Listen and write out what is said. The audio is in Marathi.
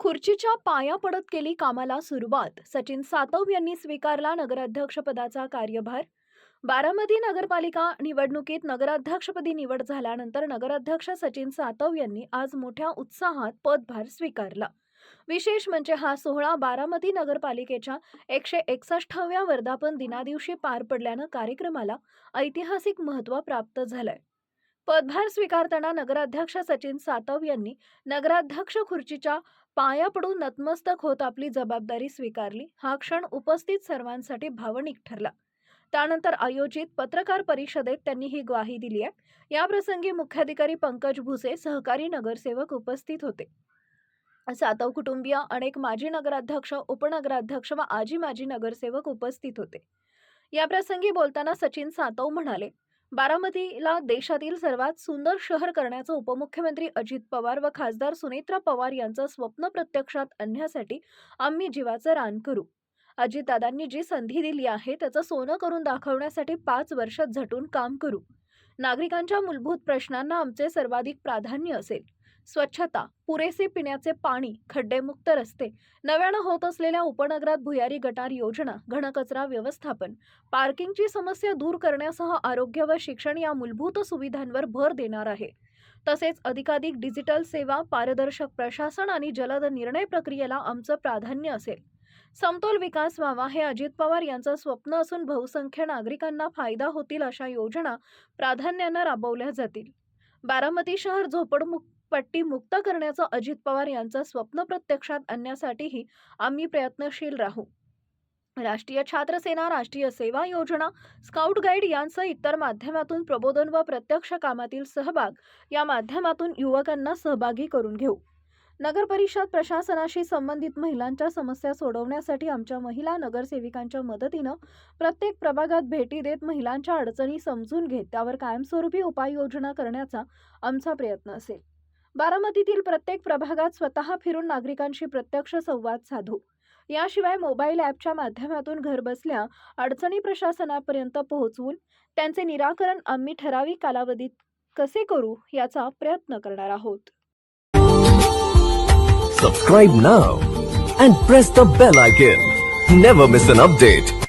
खुर्चीच्या पाया पडत केली कामाला सुरुवात. सचिन सातव यांनी स्वीकारला नगराध्यक्षपदाचा कार्यभार. बारामती नगरपालिका निवडणुकीत नगराध्यक्षपदी निवड झाल्यानंतर नगराध्यक्ष सचिन सातव यांनी आज मोठ्या उत्साहात पदभार स्वीकारला. विशेष म्हणजे हा सोहळा बारामती नगरपालिकेच्या एकशे एकसष्टाव्या वर्धापन दिनादिवशी पार पडल्यानं कार्यक्रमाला ऐतिहासिक महत्त्व प्राप्त झालंय. पदभार स्वीकारताना नगराध्यक्ष सचिन सातव यांनी नगराध्यक्ष खुर्चीच्या पाया पडून नतमस्तक होत आपली जबाबदारी स्वीकारली. हा क्षण उपस्थित सर्वांसाठी भावनिक ठरला. त्यानंतर आयोजित पत्रकार परिषदेत त्यांनी ही ग्वाही दिली आहे. याप्रसंगी मुख्याधिकारी पंकज भुसे सहकारी नगरसेवक उपस्थित होते. सातव कुटुंबीय अनेक माजी नगराध्यक्ष उपनगराध्यक्ष व आजी माजी नगरसेवक उपस्थित होते. याप्रसंगी बोलताना सचिन सातव म्हणाले बारामतीला देशातील सर्वात सुंदर शहर करण्याचं उपमुख्यमंत्री अजित पवार व खासदार सुनेत्रा पवार यांचं स्वप्न प्रत्यक्षात आणण्यासाठी आम्ही जीवाचं रान करू. अजितदादांनी जी संधी दिली आहे त्याचं सोनं करून दाखवण्यासाठी पाच वर्षात झटून काम करू. नागरिकांच्या मूलभूत प्रश्नांना आमचे सर्वाधिक प्राधान्य असेल. स्वच्छता पुरेसे पिण्याचे पाणी खड्डेमुक्त रस्ते नव्यानं होत असलेल्या उपनगरात भुयारी गटार योजना घनकचरा व्यवस्थापन पार्किंगची समस्या दूर करण्यासह आरोग्य व शिक्षण या मूलभूत सुविधांवर भर देणार आहे. तसेच अधिकाधिक डिजिटल सेवा पारदर्शक प्रशासन आणि जलद निर्णय प्रक्रियेला आमचं प्राधान्य असेल. समतोल विकास व्हावा हे अजित पवार यांचं स्वप्न असून बहुसंख्य नागरिकांना फायदा होतील अशा योजना प्राधान्यानं राबवल्या जातील. बारामती शहर झोपडमुक्त पट्टी मुक्त करण्याचं अजित पवार यांचं स्वप्न प्रत्यक्षात आणण्यासाठीही आम्ही प्रयत्नशील राहू. राष्ट्रीय छात्र सेना राष्ट्रीय सेवा योजना स्काउट गाईड यांसह इतर माध्यमातून प्रबोधन व प्रत्यक्ष कामातील सहभाग या माध्यमातून युवकांना सहभागी करून घेऊ. नगर परिषद प्रशासनाशी संबंधित महिलांच्या समस्या सोडवण्यासाठी आमच्या महिला नगरसेविकांच्या मदतीनं प्रत्येक प्रभागात भेटी देत महिलांच्या अडचणी समजून घेत त्यावर कायमस्वरूपी उपाययोजना करण्याचा आमचा प्रयत्न असेल. बारामतीतील प्रत्येक प्रभागात स्वतः फिरून नागरिकांशी प्रत्यक्ष संवाद साधू. याशिवाय मोबाईल ॲपच्या माध्यमातून घरबसल्या अडचणी प्रशासनापर्यंत पोहोचवून त्यांचे निराकरण आम्ही ठराविक कालावधीत कसे करू याचा प्रयत्न करणार आहोत. Subscribe now and press the bell icon never miss an update